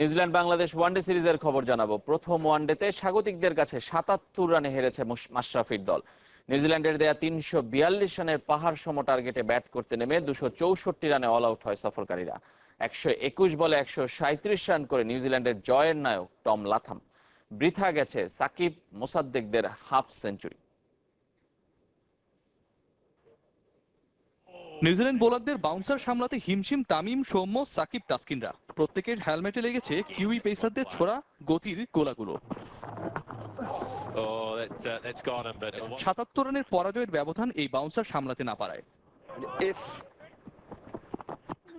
New Zealand Bangladesh one day সিরিজের খবর জানাব। প্রথম ওয়ানডেতে স্বাগতিকদের কাছে সাতাত্তর রানে হেরেছে মাশরাফির দল। নিউজিল্যান্ডের দেয়া তিনশো বিয়াল্লিশ রানের পাহাড় সম টার্গেটে ব্যাট করতে নেমে দুশো চৌষট্টি রানে অল আউট হয় সফরকারীরা। একশো একুশ বলে একশো সাঁত্রিশ রান করে নিউজিল্যান্ডের জয়ের নায়ক টম লাথাম। বৃথা গেছে সাকিব মোসাদ্দেকদের হাফ সেঞ্চুরি নিউজিল্যান্ড বোলারদের বাউন্সার সামলাতে হিমশিম তামিম সৌম্য সাকিব তাসকিনরা। প্রত্যেকের হেলমেটে লেগেছে কিউই পেসারদের ছোড়া গতির গোলাগুলো। Oh, uh, সাতাত্তর রানের পরাজয়ের ব্যবধান এই বাউন্সার সামলাতে না পারায়।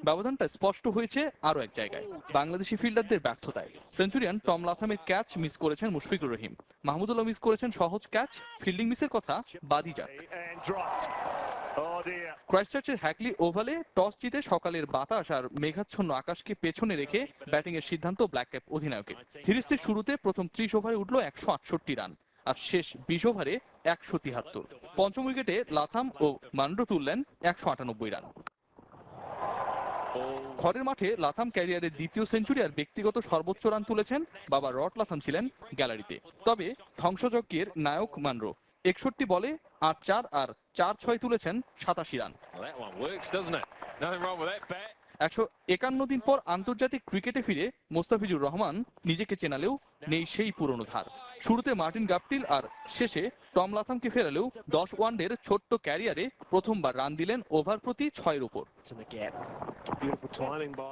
ব্যবধানটা স্পষ্ট হয়েছে আরও এক জায়গায়। বাংলাদেশি ফিল্ডারদের ব্যর্থতায়। সেঞ্চুরিয়ান টম লাথামের ক্যাচ মিস করেছেন মুশফিকুর রহিম। মাহমুদুল্লাহ মিস করেছেন সহজ ক্যাচ ফিল্ডিং মিসের কথা বাদই যাক। ক্রাইস্টচার্চের হ্যাকলি ওভালে টস জিতে সকালের বাতাস আর মেঘাচ্ছন্ন আকাশকে পেছনে রেখে ব্যাটিং এর সিদ্ধান্ত ব্ল্যাক ক্যাপ অধিনায়কের। ধীরস্থির শুরুতে প্রথম ত্রিশ ওভারে উঠল একশো আটষট্টি রান আর শেষ বিশ ওভারে একশো তিহাত্তর। পঞ্চম উইকেটে লাথাম ও মান্ডো তুললেন একশো আটানব্বই রান। ঘরের মাঠে লাথাম ক্যারিয়ারের দ্বিতীয় সেঞ্চুরি আর ব্যক্তিগত সর্বোচ্চ রান তুলেছেন বাবা রট লাথাম ছিলেন গ্যালারিতে। তবে ধ্বংসযজ্ঞের নায়ক মানরো একষট্টি বলে আট চার আর চার ছয় তুলেছেন সাতাশি রান. একশো একান্ন দিন পর আন্তর্জাতিক ক্রিকেটে ফিরে মোস্তাফিজুর রহমান নিজেকে চেনালেও নেই সেই পুরনো ধার। শুরুতে মার্টিন গাপটিল আর শেষে টম লাথামকে ফেরালেও দশ ওয়ানডের ছোট্ট ক্যারিয়ারে প্রথমবার রান দিলেন ওভার প্রতি ছয়ের উপর.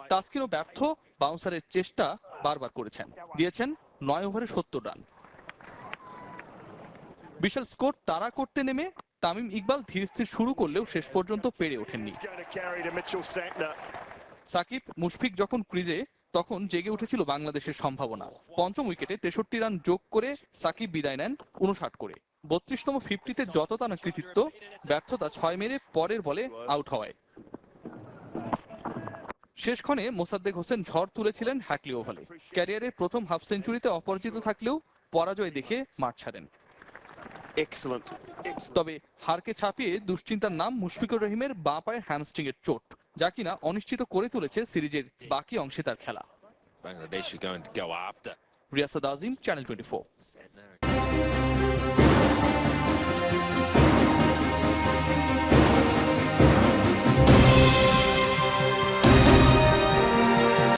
তাস্কিনও ব্যর্থ বাউন্সারের চেষ্টা বারবার করেছেন। দিয়েছেন নয় ওভারে সত্তর রান। বিশাল স্কোর তারা করতে নেমে তামিম ইকবাল ধীরস্থির শুরু করলেও শেষ পর্যন্ত পেরে ওঠেননি. সাকিব মুশফিক যখন ক্রিজে তখন জেগে উঠেছিল বাংলাদেশের সম্ভাবনা। পঞ্চম উইকেটে তেষট্টি রান যোগ করে সাকিব বিদায় নেন উনষাট করে। বত্রিশতম ফিফটিতে যত টানা কৃতিত্ব ব্যর্থতা ছয় মেরে পরের বলে আউট হওয়ায় শেষক্ষণে মোসাদ্দেক হোসেন ঝড় তুলেছিলেন হ্যাকলি ওভালে। ক্যারিয়ারের প্রথম হাফ সেঞ্চুরিতে অপরাজিত থাকলেও পরাজয় দেখে মাঠ ছাড়েন। Excellent. Excellent. তবে হারকে ছাপিয়ে দুশ্চিন্তার নাম মুশফিকুর রহিমের বাঁ পায়ের হ্যামস্ট্রিং এর চোট যা কিনা অনিশ্চিত করে তুলেছে সিরিজের বাকি অংশে তার খেলা. Riasad Azim channel twenty.